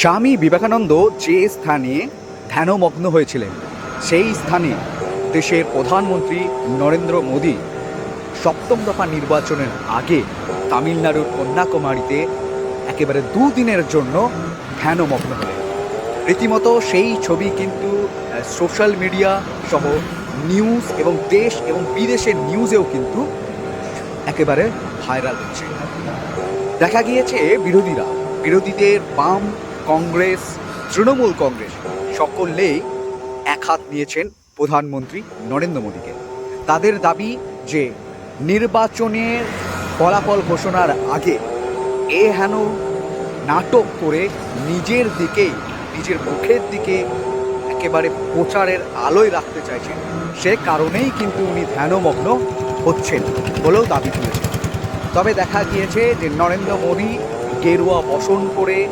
স্বামী বিবেকানন্দ যে স্থানে ধ্যানমগ্ন হয়েছিলেন, সেই স্থানে দেশের প্রধানমন্ত্রী নরেন্দ্র মোদী সপ্তম দফা নির্বাচনের আগে তামিলনাড়ুর কন্যাকুমারীতে একেবারে দুদিনের জন্য ধ্যানমগ্ন হলেন। রীতিমতো সেই ছবি কিন্তু সোশ্যাল মিডিয়া সহ নিউজ এবং দেশ এবং বিদেশের নিউজেও কিন্তু একেবারে ভাইরাল হচ্ছে। দেখা গিয়েছে বিরোধীরা, বিরোধীদের বাম কংগ্রেস, তৃণমূল কংগ্রেস সকলেই এক হাত নিয়েছেন প্রধানমন্ত্রী নরেন্দ্র মোদীকে। তাদের দাবি যে নির্বাচনের ফলাফল ঘোষণার আগে এ হেন নাটক করে নিজের দিকেই, নিজের মুখের দিকে একেবারে প্রচারের আলোয় রাখতে চাইছেন। সে কারণেই কিন্তু উনি ধ্যানমগ্ন হচ্ছেন বলেও দাবি তুলেছেন। তবে দেখা গিয়েছে যে নরেন্দ্র মোদী গেরুয়া বসন করে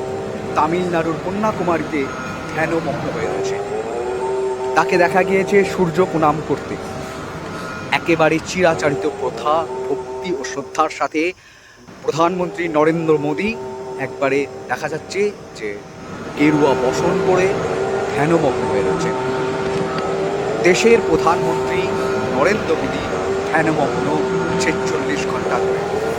তামিলনাড়ুর কন্যাকুমারীতে ধ্যানমগ্ন হয়ে রয়েছে। তাকে দেখা গিয়েছে সূর্য প্রণাম করতে। একেবারে চিরাচারিত প্রথা, ভক্তি ও শ্রদ্ধার সাথে প্রধানমন্ত্রী নরেন্দ্র মোদী একবারে দেখা যাচ্ছে যে গেরুয়া বসন করে ধ্যানমগ্ন হয়ে রয়েছে। দেশের প্রধানমন্ত্রী নরেন্দ্র মোদী ধ্যানমগ্ন ছেচল্লিশ ঘণ্টা ধরে।